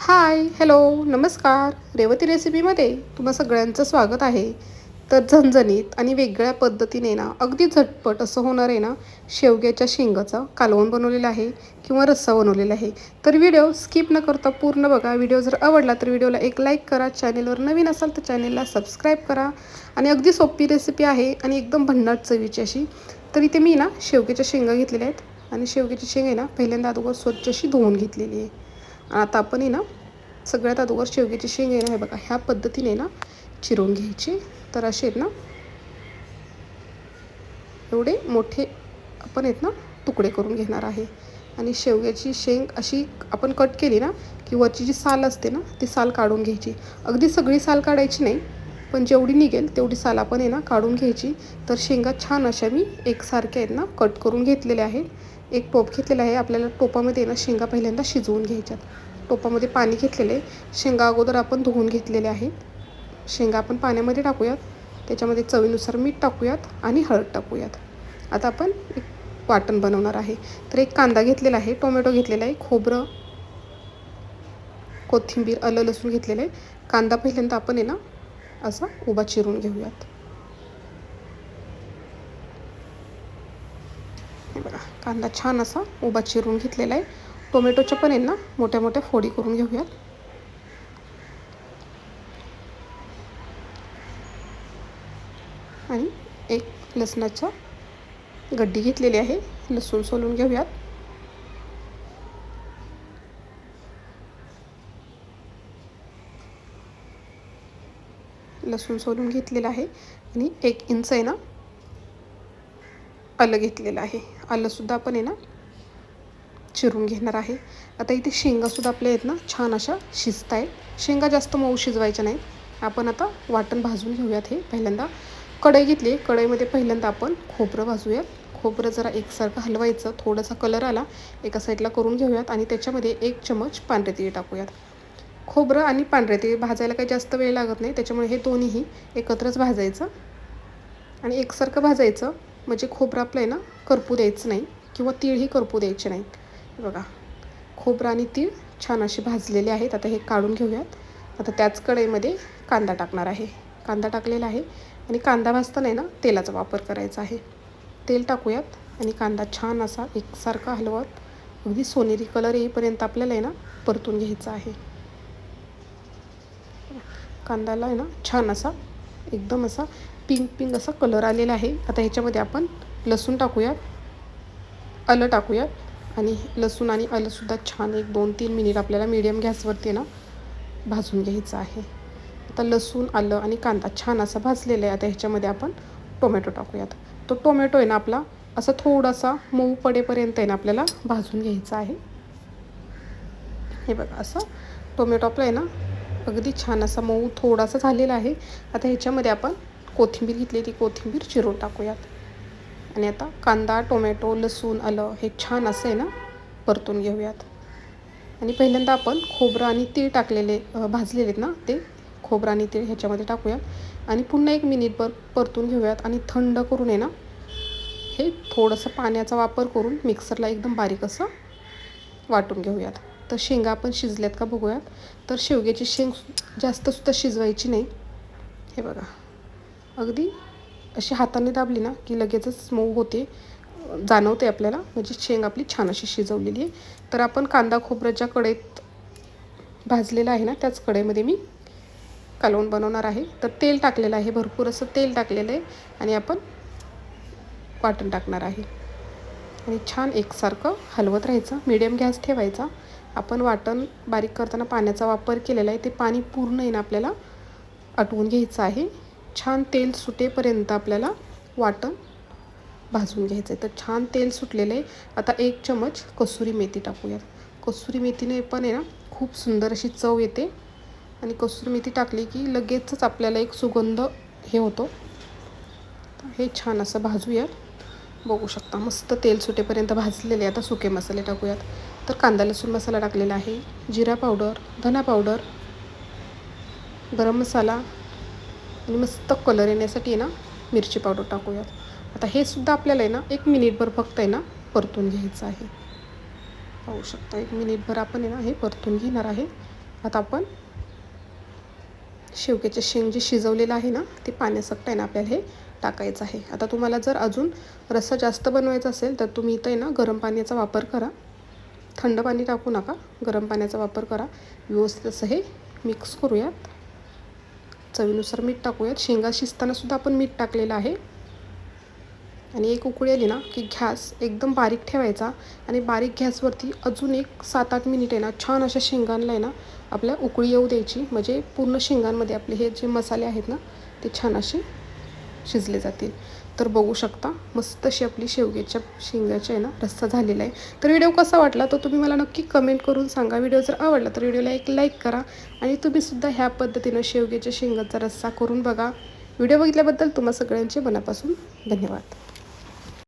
Hi hello नमस्कार. रेवती रेसिपीमध्ये तुम्हा सगळ्यांचं स्वागत आहे. तर झणझणीत आणि वेगळ्या पद्धतीने ना अगदी झटपट असं होणार आहे ना शेवग्याच्या शेंगाचं कालवण बनवलेलं आहे किंवा रस्सा बनवलेला आहे. तर व्हिडिओ स्किप न करता पूर्ण बघा. व्हिडिओ जर आवडला तर व्हिडिओला एक लाईक करा. चॅनेलवर नवीन असाल तर चॅनेलला सबस्क्राईब करा. आणि अगदी सोपी रेसिपी आहे आणि एकदम भन्नाट चवीची अशी. तर इथे मी ना शेवग्याच्या शेंगा घेतलेल्या आहेत. आणि शेवग्याची शेंगा आहे ना पहिल्यांदा अगोदर स्वच्छ अशी धुवून घेतलेली आहे. आता आपण आहे ना सगळ्यात अगोदर शेवग्याची शेंग आहे ना हे बघा ह्या पद्धतीने ना चिरून घ्यायची. तर असे आहेत ना एवढे मोठे आपण आहेत ना तुकडे करून घेणार आहे. आणि शेवग्याची शेंग अशी आपण कट केली ना की वरची जी साल असते ना ती साल काढून घ्यायची. अगदी सगळी साल काढायची नाही पण जेवढी निघेल तेवढी साल आपण आहे ना काढून घ्यायची. तर शेंगा छान अशा मी एकसारख्या आहेत ना कट करून घेतलेल्या आहेत. एक टोप घेतलेला आहे आपल्याला टोपामध्ये ना शेंगा पहिल्यांदा शिजवून घ्यायच्यात. टोपामध्ये पाणी घेतलेले शेंगा अगोदर आपण धुवून घेतलेले आहेत. शेंगा आपण पाण्यामध्ये टाकूयात. त्याच्यामध्ये चवीनुसार मीठ टाकूयात आणि हळद टाकूयात. आता आपण एक वाटण बनवणार आहे. तर एक कांदा घेतलेला आहे टोमॅटो घेतलेला आहे खोबरं कोथिंबीर आलं लसूण घेतलेलं आहे. कांदा पहिल्यांदा आपण आहे ना असा उभा चिरून घेऊयात. हे बघा कांदा छान असा उभा चिरून घेतलेला आहे. टोमॅटोच्या पण आहे ना मोठ्या मोठ्या फोडी करून घेऊयात. आणि एक लसणाच्या गड्डी घेतलेली आहे. लसूण सोलून घेऊयात. लसूण सोलून घेतलेलं आहे. आणि एक इंच आहे ना आलं घेतलेलं आहे. आलंसुद्धा आपण आहे ना चिरून घेणार आहे. आता इथे शेंगासुद्धा आपल्या आहेत ना छान अशा शिजत आहेत. शेंगा जास्त मऊ शिजवायच्या नाहीत. आपण आता वाटण भाजून घेऊयात हे पहिल्यांदा. कढई घेतली कढईमध्ये पहिल्यांदा आपण खोबरं भाजूयात. खोबरं जरा एकसारखं हलवायचं. थोडासा कलर आला एका साईडला करून घेऊयात आणि त्याच्यामध्ये एक चमच पांढरे तीळ टाकूयात. खोबरं आणि पांढरे ते भाजायला काही जास्त वेळ लागत नाही त्याच्यामुळे हे दोन्हीही एकत्रच भाजायचं. आणि एकसारखं भाजायचं म्हणजे खोबरं आपलं आहे ना करपू द्यायचं नाही किंवा तीळही करपू द्यायचे नाहीत बघा खोबरं आणि तीळ छान असे भाजलेले आहेत. आता हे काढून घेऊयात. आता त्याच कढईमध्ये कांदा टाकणार आहे. कांदा टाकलेला आहे आणि कांदा भाजताना ना तेलाचा वापर करायचा आहे. तेल टाकूयात आणि कांदा छान असा एकसारखा हलवत अगदी सोनेरी कलर येईपर्यंत आपल्याला आहे ना परतून घ्यायचा आहे. कांद्याला आहे ना छान असा एकदम असा पिंक पिंक असा कलर आलेला आहे. आता ह्याच्यामध्ये आपण लसूण टाकूयात आलं टाकूयात आणि लसूण आणि आलंसुद्धा छान एक दोन तीन मिनिट आपल्याला मीडियम गॅसवरती ना भाजून घ्यायचं आहे. आता लसूण आलं आणि कांदा छान असा भाजलेला आहे. आता ह्याच्यामध्ये आपण टोमॅटो टाकूयात. तो टोमॅटो आहे ना आपला असा थोडासा मऊ पडेपर्यंत आहे ना आपल्याला भाजून घ्यायचा आहे. हे बघा असं टोमॅटो आपला आहे ना अगदी छान असा मऊ थोडासा झालेला आहे. आता ह्याच्यामध्ये आपण कोथिंबीर घेतली ती कोथिंबीर चिरून टाकूयात. आणि आता कांदा टोमॅटो लसूण आलं हे छान असं आहे ना परतून घेऊयात. आणि पहिल्यांदा आपण खोबरं आणि तीळ टाकलेले भाजलेले आहेत ना ते खोबरं आणि तीळ ह्याच्यामध्ये टाकूयात. आणि पुन्हा एक मिनिटभर परतून घेऊयात आणि थंड करून आहे ना हे थोडंसं पाण्याचा वापर करून मिक्सरला एकदम बारीक असं वाटून घेऊयात. तर शेंगा आपण शिजल्यात का बघूयात तर शेवग्याची शेंग जास्तसुद्धा शिजवायची नाही. हे बघा. अगदी अशी हाताने दाबली ना की लगेचच मऊ होते जाणवते आपल्याला. म्हणजे शेंग आपली छान अशी शिजवलेली आहे. तर आपण कांदा खोबऱ्याच्या कढईत भाजलेला आहे ना त्याच कढईमध्ये मी कालवून बनवणार आहे. तर तेल टाकलेलं आहे भरपूर असं तेल टाकलेलं आहे आणि आपण वाटण टाकणार आहे. आणि छान एकसारखं हलवत राहायचं मीडियम गॅस ठेवायचा. आपण वाटण बारीक करताना पाण्याचा वापर केलेला आहे. ते पाणी पूर्ण येणं आपल्याला आटवून घ्यायचं आहे. छान तेल सुटेपर्यंत आपल्याला वाटण भाजून घ्यायचं आहे. तर छान तेल सुटलेलं आहे. आता एक चमच कसुरी मेथी टाकूयात. कसुरी मेथीने पण आहे ना खूप सुंदर अशी चव येते. आणि कसुरी मेथी टाकली की लगेचच आपल्याला एक सुगंध हे होतो. हे छान असं भाजूयात. बघू शकता मस्त तेल सुटेपर्यंत भाजलेले आता सुके मसाले टाकूयात. तर कांदा लसूण मसाला टाकलेला आहे. जिरा पावडर धना पावडर गरम मसाला आणि मस्त कलर येण्यासाठी आहे ना मिरची पावडर टाकूयात. आता हे सुद्धा आपल्याला आहे ना एक मिनिटभर फक्त आहे ना परतून घ्यायचं आहे. पाहू शकता एक मिनिटभर आपण आहे ना हे परतून घेणार आहे. आता आपण शेवग्याचे शेंग जे शिजवलेलं आहे ना ते पाण्यासकट आहे ना आपल्याला हे टाकायचं आहे. आता तुम्हाला जर अजून रस्सा जास्त बनवायचा असेल तर तुम्ही इथं आहे ना गरम पाण्याचा वापर करा. थंड पाणी टाकू नका. गरम पाण्याचा वापर करा. व्यवस्थित असं हे मिक्स करूयात. चवीनुसार मीठ टाकूयात. शेंगा शिजतानासुद्धा आपण मीठ टाकलेलं आहे. आणि एक उकळी आली ना की गॅस एकदम बारीक ठेवायचा आणि बारीक गॅसवरती अजून एक सात आठ मिनिट आहे ना छान अशा शेंगांना आहे ना आपल्या उकळी येऊ द्यायची. म्हणजे पूर्ण शेंगांमध्ये आपले हे जे मसाले आहेत ना ते छान असे शिजले जातील. तर बघू शकता. मस्त अशी आपली शेवग्याच्या शेंगाची आहे ना रस्सा झालेला आहे. तर व्हिडिओ कसा वाटला तो तुम्ही मला नक्की कमेंट करून सांगा. व्हिडिओ जर आवडला तर व्हिडिओला एक लाईक करा आणि तुम्हीसुद्धा ह्या पद्धतीनं शेवग्याच्या शेंगाचा रस्सा करून बघा. व्हिडिओ बघितल्याबद्दल तुम्हा सगळ्यांचे मनापासून धन्यवाद.